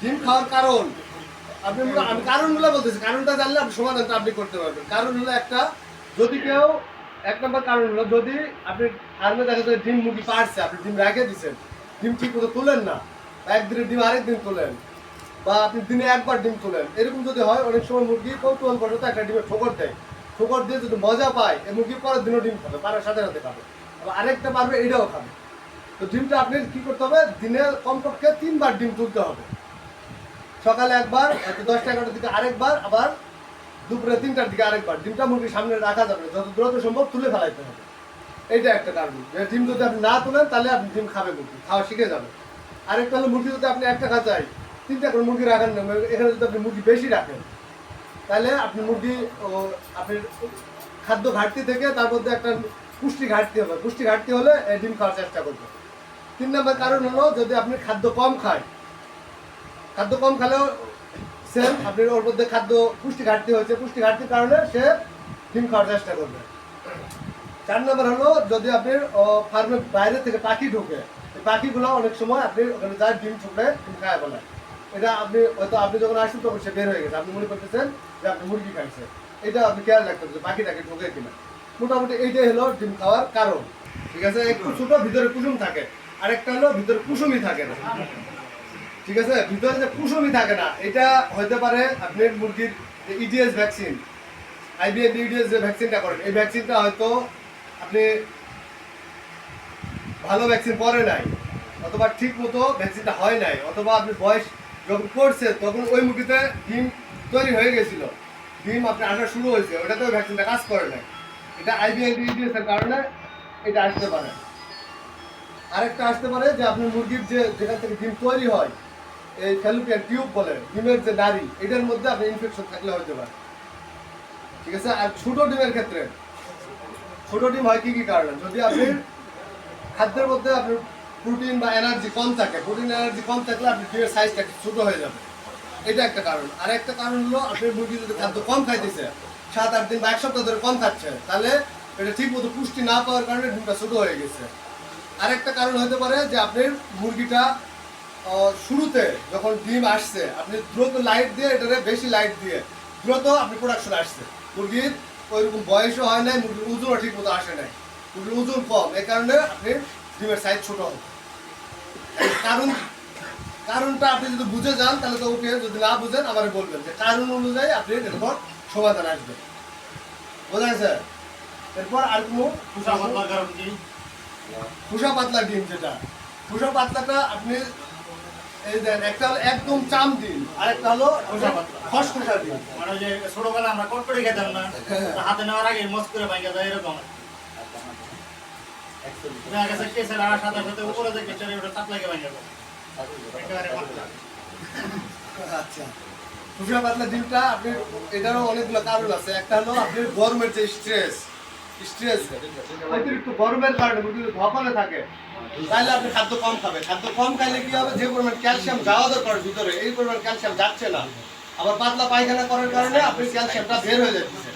ডিম খাওয়ার কারণ। আপনি আমি কারণগুলো বলতেছি। কারণটা জানলে আপনি সমাধানটা আপনি করতে পারবেন। কারণ হলো একটা, যদি কেউ, এক নম্বর কারণ হলো যদি আপনি ফার্মে দেখা যায় ডিম মুরগি পারছে, আপনি ডিম রেখে দিচ্ছেন ডিম ঠিক মতো তুলেন না একদিনের ডিম আরেক দিন তোলেন, বা আপনি দিনে একবার ডিম তোলেন, এরকম যদি হয়, অনেক সময় মুরগি কৌতূহল বশত একটা ডিমের ঠোকর দেয়। ঠোকর দিয়ে যদি মজা পায় এই মুরগি পরের দিনও ডিম খাবে, পারার সাথে সাথে খাবে। আবার আরেকটা পারবে, এটাও খাবে। তো ডিমটা আপনি কি করতে হবে? দিনে কমপক্ষে তিনবার ডিম তুলতে হবে। সকালে একবার দশটা এগারোটার দিকে আরেকবার, আবার দুপুরে তিনটার দিকে আরেকবার। ডিমটা মুরগির সামনে রাখা যাবে। যত দ্রুত সম্ভব তুলে ফেলাইতে হবে। এইটা একটা কারণ ডিম যদি আপনি না তুলেন, তাহলে আপনি ডিম খাবে মুরগি খাওয়া শিখে যাবে আরেকটা হলো মুরগি যদি আপনি একটা খাঁচায় তিনটা করে মুরগি রাখেন না মানে এখানে যদি আপনি মুরগি বেশি রাখেন, তাহলে আপনি মুরগি ও আপনি খাদ্য ঘাটতি থেকে তার মধ্যে একটা পুষ্টি ঘাটতি হবে। পুষ্টি ঘাটতি হলে ডিম খাওয়ার চেষ্টা করবে তিন নম্বর কারণ হলো যদি আপনি খাদ্য কম খায় খাদ্য কম খেলেও সেম, আপনি ওর মধ্যে খাদ্য পুষ্টি ঘাটতি হয়েছে, পুষ্টি ঘাটতির কারণে সে ডিম খাওয়ার চেষ্টা করবে। চার নম্বর হলো, যদি আপনি ফার্মের বাইরে থেকে পাখি ঢোকে পাখিগুলো অনেক সময় আপনি ওখানে যার ডিম ঠুকলে ডিম খায় বলে। এটা আপনি, হয়তো আপনি যখন আসেন তখন সে বের হয়ে গেছে। আপনি মনে করতেছেন যে আপনি মুরগি খাইছে। এটা আপনি খেয়াল রাখতে হবে যে পাখিটাকে ঢোকে কিনা। মোটামুটি এইটাই হলো ডিম খাওয়ার কারণ। ঠিক আছে? একটু ছোট, ভিতরে কুসুম থাকে। আরেকটা হলো ভিতরে কুসুমই থাকে না। ঠিক আছে? ভিতরে যে কুসুমই থাকে না, এটা হতে পারে আপনার মুরগির ইডিএস ভ্যাকসিন আইবিএন ইডিএস যে ভ্যাকসিনটা করেন, এই ভ্যাকসিনটা হয়তো আপনি ভালো ভ্যাকসিন পরে নাই, অথবা ঠিক মতো ভ্যাকসিনটা হয় নাই, অথবা আপনি বয়স যখন করছে তখন ওই মুরগিতে ডিম তৈরি হয়ে গেছিল। ডিম আপনি আসা শুরু হয়েছে, ওটাতেও ভ্যাকসিনটা কাজ করে নাই। এটা আইবিএন ইডিএস এর কারণে এটা আসতে পারে। আরেকটা আসতে পারে যে আপনার মুরগির যে যেখান থেকে ডিম তৈরি হয় এই ফ্যালুপিয়ান টিউব বলে ডিমের যে নারী এটার মধ্যে আপনি ইনফেকশন থাকলে হতে পারে। ঠিক আছে? আর ছোট ডিমের ক্ষেত্রে, ছোট ডিম হয় কি কি কারণে? যদি আপনি খাদ্যের মধ্যে আপনি প্রোটিন বা এনার্জি কম থাকে প্রোটিন এনার্জি কম থাকলে আপনি ডিমের সাইজটা ছোট হয়ে যাবে। এটা একটা কারণ। আর একটা কারণ হলো, আপনি মুরগি যদি খাদ্য কম খাইতেছে, সাত, আট দিন বা এক সপ্তাহ ধরে কম খাচ্ছে, তাহলে এটা ঠিক মতো পুষ্টি না পাওয়ার কারণে ডিমটা ছোট হয়ে গেছে। আরেকটা কারণ হতে পারে যে আপনার মুরগিটা শুরুতে যখন ডিম আসছে আপনি দ্রুত লাইট দিয়ে এটারে বেশি লাইট দিয়ে দ্রুত আপনি প্রোডাকশন আসছে। মুরগির ওইরকম বয়সও হয় নাই মুরগির ওজনও ঠিক মতো আসে নাই। মুরগির ওজন কম এই কারণে আপনি ডিমের সাইজ ছোট হবে কারণ কারণটা আপনি যদি বুঝে যান তাহলে তো ওকে যদি না বুঝেন আমার বলবেন যে কারণ অনুযায়ী আপনি এরপর সমাধান আসবে বোঝা গেছে? এরপর আর কোনো কুসা পাতলার কারণ কি? খুসা পাতলা ডিম যেটা। খুসা পাতলাটা আপনি এই দেন একটা হলো একদম চাম ডিম আর একটা হলো পাতলা। খসখসা মানে যে ছোটবেলা আমরা কটকটি খেতাম না হাতে নেওয়ার আগে মস করে ভাঙা যায় এরকম। দেখা গেছে কেসের আর সাথে সাথে উপরে যে কেসের ওটা চাপ লাগে ভাঙা যায়। আচ্ছা। পাতলা ডিমটা আপনি এটারও অনেকগুলো কারণ আছে। একটা হলো আপনি গরমের যে স্ট্রেস স্ট্রেস অতিরিক্ত গরমের কারণে মুরগি থাকে। তাহলে আপনি খাদ্য কম খাবে খাদ্য কম খাইলে কি হবে? যে পরিমাণ ক্যালসিয়াম যাওয়া দরকার ভিতরে, এই পরিমাণ ক্যালসিয়াম যাচ্ছে না। আবার পাতলা পায়খানা করার কারণে আপনি ক্যালসিয়ামটা বের হয়ে যাচ্ছে।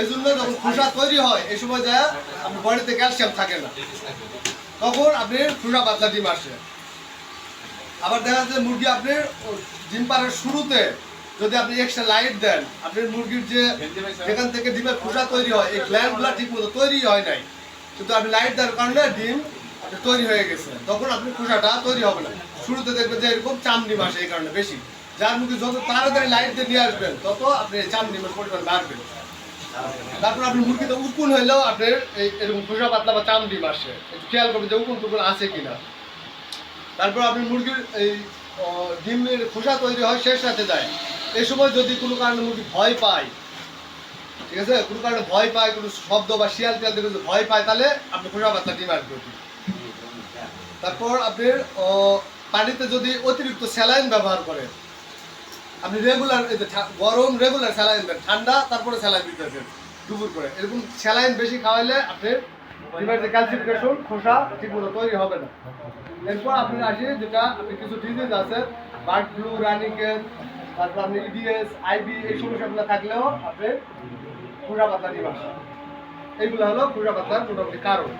এই জন্য যখন খোসা তৈরি হয়, এই সময় যায় আপনার বডিতে ক্যালসিয়াম থাকে না। তখন আপনি খোসা পাতলা ডিম আসে। আবার দেখা যাচ্ছে মুরগি আপনি ডিম পাড়ার শুরুতে যদি আপনি এক্সট্রা লাইট দেন, আপনি মুরগির যে যেখান থেকে ডিমের খোসা তৈরি হয়, এই গ্ল্যান্ডগুলো ঠিক মতো তৈরি হয় নাই। কিন্তু আপনি লাইট দেওয়ার কারণে ডিম আপনি তৈরি হয়ে গেছে। তখন আপনি খোসাটা তৈরি হবে না। শুরুতে দেখবেন যে এরকম চাম ডিম আসে এই কারণে বেশি। যার মুরগি যত তাড়াতাড়ি লাইট দিয়ে নিয়ে আসবেন, তত আপনি এই চাম ডিমের পরিমাণ বাড়বে। তারপর আপনি মুরগিতে উকুন হইলেও আপনার এই এরকম খোসা পাতলা বা চাম ডিম আসে একটু খেয়াল করবেন যে উকুন টুকুন আছে কিনা। তারপর আপনি মুরগির এই ডিমের খোসা তৈরি হয় শেষ রাতে যায়। এই সময় যদি কোনো কারণে মুরগি ভয় পায়, ঠিক আছে? কোনো কারণে ভয় পায়, কোনো শব্দ বা শিয়াল টিয়াল দেখে ভয় পায়, তাহলে আপনি খোসা পাতলা ডিম আসবে। তারপর আপনি পানিতে যদি অতিরিক্ত স্যালাইন ব্যবহার করেন, আপনি রেগুলার গরম রেগুলার স্যালাইন দেন, ঠান্ডা, তারপরে স্যালাইন দিতে দেন দুপুর করে। এরকম স্যালাইন বেশি খাওয়াইলে আপনি ডিমের যে ক্যালসিফিকেশন খোসা ঠিকমতো তৈরি হবে না। এরপর আপনি আসি যেটা, আপনি কিছু ডিজিজ আছে বার্ড ফ্লু রানিকেট তারপর আপনি ইডিএস আইবি এই সমস্যাগুলো থাকলেও আপনি খুরা পাতা আসে এইগুলো হলো খুরা পাতার মোটামুটি কারণ।